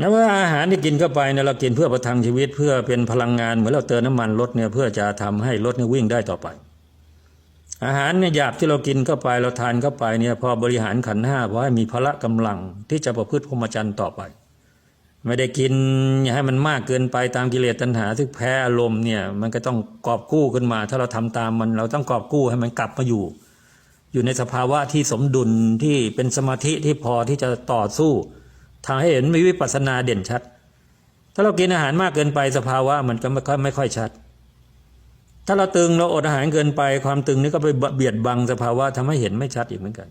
นะว่าอาหารที่กินเข้าไปเนี่ยเรากินเพื่อประทังชีวิตเพื่อเป็นพลังงานเหมือนเราเติมน้ำมันรถเนี่ยเพื่อจะทำให้รถเนี่ยวิ่งได้ต่อไป อาหารเนี่ยหยาบที่เรากินเข้าไปเราทานเข้าไปเนี่ยพอบริหารขันห้าพอให้มีพละกำลังที่จะประพฤติพรหมจรรย์ต่อไป ไม่ได้กินอย่าให้มันมากเกินไปตามกิเลสตัณหาซึ่แพ้อารมณ์เนี่ยมันก็ต้องกอบกู้ขึ้นมา ถ้าเราทำตามมันเราต้องกอบกู้ให้มันกลับมาอยู่ อยู่ในสภาวะที่สมดุลที่เป็นสมาธิที่พอที่จะต่อสู้ ทำให้เห็นมีวิปัสสนาเด่นชัด ถ้าเรากินอาหารมากเกินไปสภาวะมันก็ไม่ค่อยไม่ค่อยชัด ถ้าเราตึงเราอดอาหารเกินไป ความตึงนี่ก็ไปเบียดบังสภาวะทำให้เห็นไม่ชัดอีกเหมือนกัน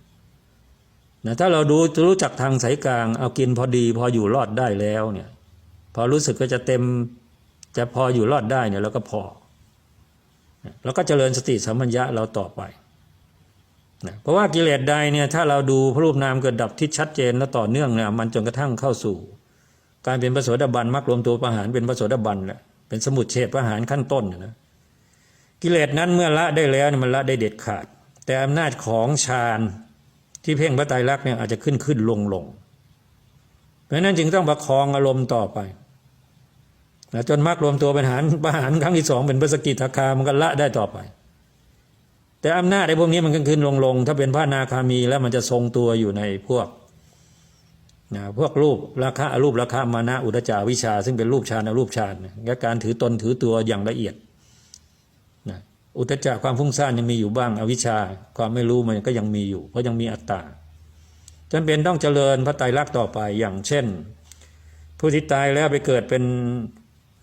นะถ้าเราดูรู้จักทางสายกลางเอากินพอดีพออยู่รอดได้แล้วเนี่ยพอรู้สึกก็จะเต็มจะพออยู่รอดได้เนี่ยเราก็พอ แล้วก็เจริญสติสัมปัญญะเราต่อไป นะเพราะว่ากิเลสใดเนี่ยถ้าเราดูพระรูปนามเกิดดับที่ชัดเจนและต่อเนื่องเนี่ยมันจนกระทั่งเข้าสู่ การเป็นพระโสดาบันมรรครวมตัวประหารเป็นพระโสดาบันแหละเป็นสมุดเฉดประหารขั้นต้นนะกิเลสนั้นเมื่อละได้แล้วมันละได้เด็ดขาด แต่อำนาจของฌานที่เพ่งพระไตรลักษณ์เนี่ยอาจจะขึ้นขึ้นลงลงเพราะนั้นจึงต้องประคองอารมณ์ต่อไปจนมรรครวมตัวเป็นหารประหารครั้งที่สองเป็นพระสกิทาคามันก็ละได้ต่อไป แต่อำนาจในพวกนี้มันขึ้นขึ้นลงลงถ้าเป็นพระนาคามีแล้วมันจะทรงตัวอยู่ในพวกนะพวกรูปราคะรูปราคะมานะอุตจาวิชา ซึ่งเป็นรูปฌานรูปฌานและการถือตนถือตัวอย่างละเอียดนะอุตจักความฟุ้งซ่านยังมีอยู่บ้าง อวิชชาความไม่รู้มันก็ยังมีอยู่ เพราะยังมีอัตตาจำเป็นต้องเจริญพระไตรลักษณ์ต่อไปอย่างเช่น ผู้ที่ตายแล้วไปเกิดเป็น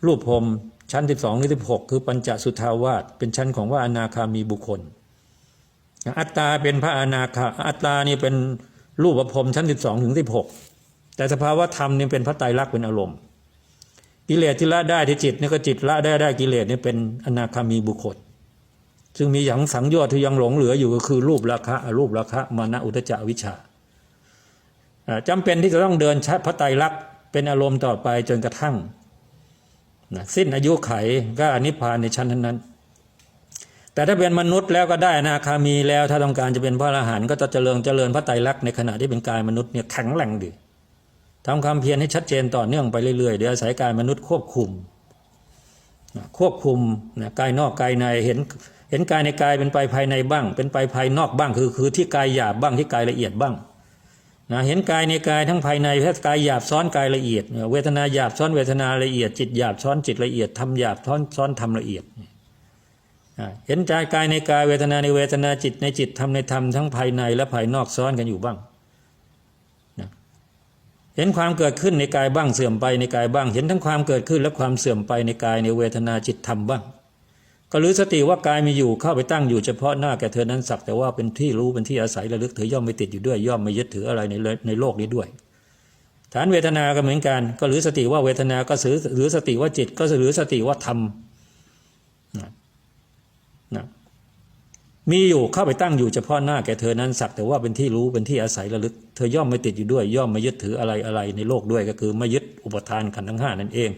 รูปพรมชั้น 12หรือ16 คือปัญจสุทาวาสเป็นชั้นของว่าอนาคามีบุคคล อัตตาเป็นพระอนาคาอัตตานี่เป็นรูปพรมชั้น12ถึง16แต่สภาวะธรรมนี่เป็นพระไตรลักษณ์เป็นอารมณ์ กิเลสที่ละได้ที่จิตนี่ก็จิตละได้ได้กิเลสนี่เป็นอนาคามีบุคคลซึ่งมีอย่างสังโยชน์ที่ยังหลงเหลืออยู่ก็คือรูปราคะรูปราคะมานะอุตจาวิชาจำเป็นที่จะต้องเดินชัดพระไตรลักษณ์เป็นอารมณ์ต่อไปจนกระทั่งนะสิ้นอายุไขก็อนิพพานในชั้นนั้น แต่ถ้าเป็นมนุษย์แล้วก็ได้นาคามีแล้วถ้าต้องการจะเป็นพระอรหันต์ก็จะเจริญเจริญพระไตรลักษณ์ในขณะที่เป็นกายมนุษย์เนี่ยแข็งแรงดีทำความเพียรให้ชัดเจนต่อเนื่องไปเรื่อยๆเดี๋ยวอาศัยกายมนุษย์ควบคุม ควบคุมนะกายนอกกายในเห็นเห็นกายในกายเป็นไปภายในบ้าง เป็นไปภายนอกบ้างคือคือที่กายหยาบบ้างที่กายละเอียดบ้างนะเห็นกายในกายทั้งภายในและกายหยาบซ้อนกายละเอียด เวทนาหยาบซ้อนเวทนาละเอียดจิตหยาบซ้อนจิตละเอียดทำหยาบซ้อนซ้อนทำละเอียดเเห็นใจกายในกายเวทนาในเวทนาจิตในจิตทำในธรรมทั้งภายในและภายนอกซ้อนกันอยู่บ้างเห็นความเกิดขึ้นในกายบ้างเสื่อมไปในกายบ้าง เห็นทั้งความเกิดขึ้นและความเสื่อมไปในกายในเวทนาจิตธรรมบ้าง ก็รู้สติว่ากายมีอยู่เข้าไปตั้งอยู่เฉพาะหน้าแก่เธอนั้นสักแต่ว่าเป็นที่รู้เป็นที่อาศัยระลึกเธอย่อมไม่ติดอยู่ด้วยย่อมไม่ยึดถืออะไรในในโลกนี้ด้วย ฐานเวทนาก็เหมือนกัน ก็รู้สติว่าเวทนาก็หรือสติว่าจิตก็หรือสติว่าธรรม นะมีอยู่เข้าไปตั้งอยู่เฉพาะหน้าแก่เธอนั้นสักแต่ว่าเป็นที่รู้เป็นที่อาศัยระลึก เธอย่อมไม่ติดอยู่ด้วย ย่อมไม่ยึดถืออะไรอะไรในโลกด้วยก็คือไม่ยึดอุปทานขันธ์ทั้งห้านั่นเอง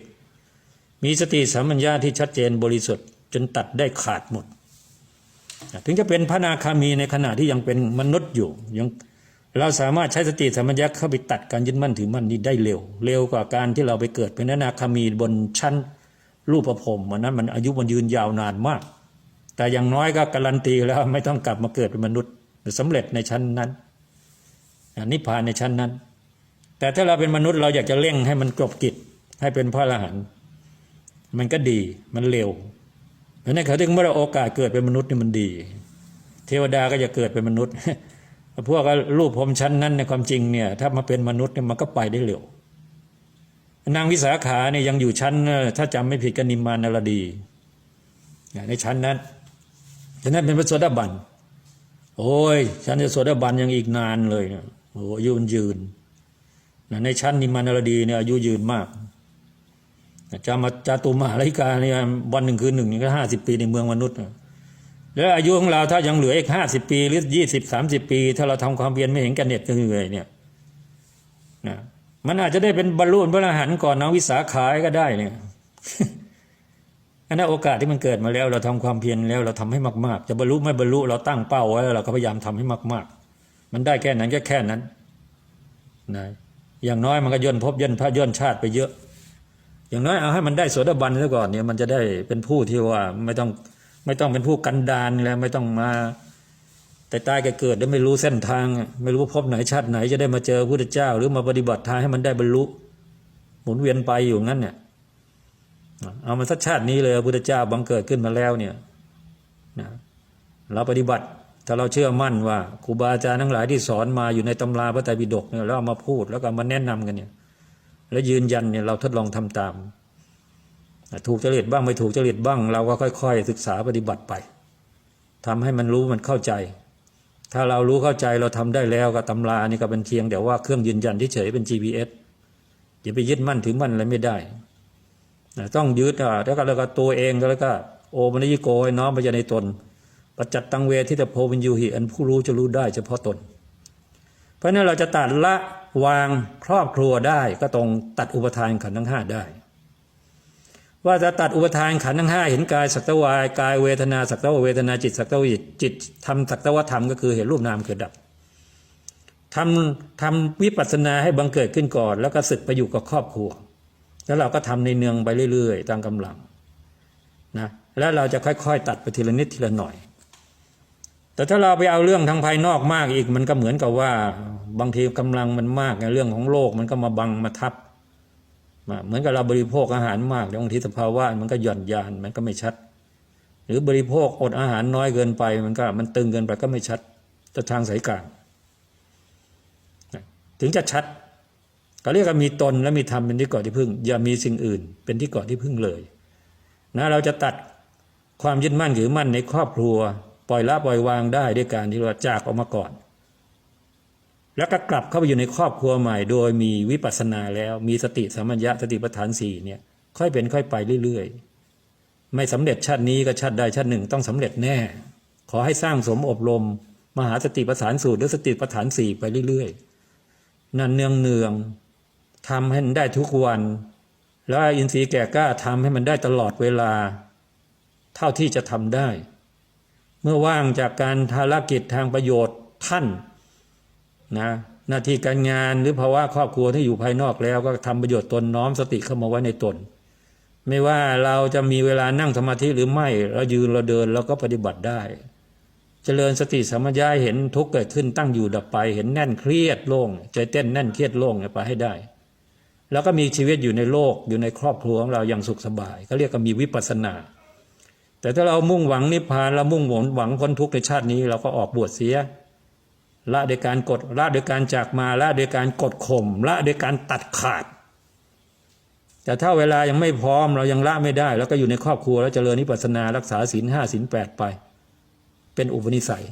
มีสติสัมปัญญาที่ชัดเจนบริสุทธิ์จนตัดได้ขาดหมด ถึงจะเป็นพระนาคามีในขณะที่ยังเป็นมนุษย์อยู่ยังเราสามารถใช้สติสัมปัญญาเข้าไปตัดการยึดมั่นถือมั่นนี้ได้เร็ว เร็วกว่าการที่เราไปเกิดเป็นนาคามีบนชั้นรูปประพรมมันนั้นมันอายุมันยืนยาวนานมาก แต่อย่างน้อยก็การันตีแล้วไม่ต้องกลับมาเกิดเป็นมนุษย์สำเร็จในชั้นนั้นนิพพานในชั้นนั้น แต่ถ้าเราเป็นมนุษย์เราอยากจะเร่งให้มันจบกิจให้เป็นพระอรหันต์มันก็ดีมันเร็วเพราะนั้นเขาถึงเมื่อโอกาสเกิดเป็นมนุษย์นี่มันดี เทวดาก็จะเกิดเป็นมนุษย์พวกรูปพรมชั้นนั้นในความจริงเนี่ย ถ้ามาเป็นมนุษย์เนี่ยมันก็ไปได้เร็วนางวิสาขาเนี่ยยังอยู่ชั้น ถ้าจำไม่ผิดก็นิมมานารดี ในชั้นนั้น ฉะนั้นเป็นพระโสดาบัน โอ้ยชั้นจะโสดาบันยังอีกนานเลยโอ้อายุมันยืนในชั้นนิมานรดีเนี่ยอายุยืนมากจามาจาตุมหาลิกาเนี่ยวันหนึ่งคืนหนึ่งก็ห้าสิบปีในเมืองมนุษย์แล้วอายุของเราถ้ายังเหลืออีกห้าสิบปีหรือยี่สิบสามสิบปี ถ้าเราทำความเพียรไม่เห็นกันเน็ดกันเลยเนี่ยนะมันอาจจะได้เป็นบรรลุพระอรหันต์ก่อนน้องวิสาขายก็ได้เนี่ย อันนั้นโอกาสที่มันเกิดมาแล้ว เราทำความเพียรแล้วเราทำให้มาก ๆ จะบรรลุไม่บรรลุเราตั้งเป้าไว้เราก็พยายามทำให้มาก ๆ มันได้แค่นั้นก็แค่นั้นนะอย่างน้อยมันก็ย่นภพย่นพระย่นชาติไปเยอะ อย่างน้อยเอาให้มันได้โสดาบันซะก่อนเนี่ยมันจะได้เป็นผู้ที่ว่าไม่ต้องไม่ต้องเป็นผู้กันดานแล้วไม่ต้องมาแต่ตายแกเกิดแล้วไม่รู้เส้นทาง ไม่รู้ว่าพบไหนชาติไหนจะได้มาเจอพระพุทธเจ้า หรือมาปฏิบัติทางให้มันได้บรรลุหมุนเวียนไปอยู่งั้นเนี่ย เอามันสักชาตินี้เลยพระพุทธเจ้าบังเกิดขึ้นมาแล้วเนี่ยนะเราปฏิบัติถ้าเราเชื่อมั่นว่าครูบาอาจารย์ทั้งหลายที่สอนมาอยู่ในตำราพระไตรปิฎกเนี่ยแล้วเอามาพูดแล้วก็มาแนะนำกันเนี่ย แล้วยืนยันเนี่ยเราทดลองทำตาม ถูกจริตบ้างไม่ถูกจริตบ้าง เราก็ค่อย ๆ ศึกษาปฏิบัติไปทำให้มันรู้มันเข้าใจ ถ้าเรารู้เข้าใจเราทำได้แล้วก็ตำรานี่ก็เป็นเพียงแต่ว่าเครื่องยืนยันที่เฉยเป็น GPS อย่าไปยึดมั่นถือมั่นอะไรไม่ได้ ต้องยึดอะแล้วก็แล้วก็ตัวเองก็แล้วก็ โอมนิยโกให้น้อมไปในตนปัจจัตตังเวทิตโพวินยูหิอันผู้รู้จะรู้ได้เฉพาะตน เพราะนั้นเราจะตัดละวางครอบครัวได้ก็ตรงตัดอุปทานขันธ์ทั้งห้าได้ ว่าจะตัดอุปทานขันธ์ทั้งห้าเห็นกายสักตะวายกายเวทนาสักตะวเวทนาจิตสักตะวิจิตทำสักตะวธรรมก็คือเห็นรูปนามเกิดดับทำทำวิปัสสนาให้บังเกิดขึ้นก่อน แล้วก็ศึกไปอยู่กับครอบครัว แล้วเราก็ทำในเนืองไปเรื่อยๆตามกำลังนะแล้วเราจะค่อยๆ ตัดไปทีละนิดทีละหน่อย แต่ถ้าเราไปเอาเรื่องทางภายนอกมากอีก มันก็เหมือนกับว่าบางทีกำลังมันมากไงเรื่องของโลกมันก็มาบังมาทับมาเหมือนกับเราบริโภคอาหารมากแล้วบางทีสภาวะมันก็หย่อนยานมันก็ไม่ชัด หรือบริโภคอดอาหารน้อยเกินไป มันก็มันตึงเกินไปก็ไม่ชัดจะทางสายกลางถึงจะชัด ก็เรียกว่ามีตนและมีธรรมเป็นที่เกาะที่พึ่ง อย่ามีสิ่งอื่น เป็นที่เกาะที่พึ่งเลยนะเราจะตัดความยึดมั่นถือมั่นในครอบครัว ปล่อยละปล่อยวางได้ด้วยการที่เราจากออกมาก่อน แล้วก็กลับเข้าไปอยู่ในครอบครัวใหม่ โดยมีวิปัสสนาแล้วมีสติสัมมัญญะสติปัฏฐานสี่เนี่ยค่อยเป็นค่อยไปเรื่อยๆ ไม่สำเร็จชาตินี้ก็ชาติใดชาติหนึ่งต้องสำเร็จแน่ ขอให้สร้างสมอบรม มหาสติปัฏฐานสูตรหรือสติปัฏฐานสี่ไปเรื่อยๆนั่นเนืองเนือง ทำให้มันได้ทุกวัน แล้วอินทรีย์แก่กล้าทำให้มันได้ตลอดเวลา เท่าที่จะทำได้ เมื่อว่างจากการภารกิจทางประโยชน์ท่านนะหน้าที่การงานหรือภาวะครอบครัวที่อยู่ภายนอกแล้วก็ทำประโยชน์ตนน้อมสติเข้ามาไว้ในตน ไม่ว่าเราจะมีเวลานั่งสมาธิหรือไม่เรายืนเราเดินเราก็ปฏิบัติได้เจริญสติสัมปชัญญะเห็นทุกข์เกิดขึ้นตั้งอยู่ดับไป เห็นแน่นเครียดโล่งใจเต้นแน่นเครียดโล่งไปให้ได้ แล้วก็มีชีวิตอยู่ในโลกอยู่ในครอบครัวของเราอย่างสุขสบายเขาเรียกว่ามีวิปัสสนา แต่ถ้าเรามุ่งหวังนิพพานเรามุ่งหวังหวังพ้นทุกข์ในชาตินี้ เราก็ออกบวชเสียละโดยการกดละโดยการจากมาละโดยการกดข่มละโดยการตัดขาด แต่ถ้าเวลายังไม่พร้อมเรายังละไม่ได้ แล้วก็อยู่ในครอบครัวแล้วเจริญนิพพานารักษาศีลห้าศีลแปดไป เป็นอุปนิสัย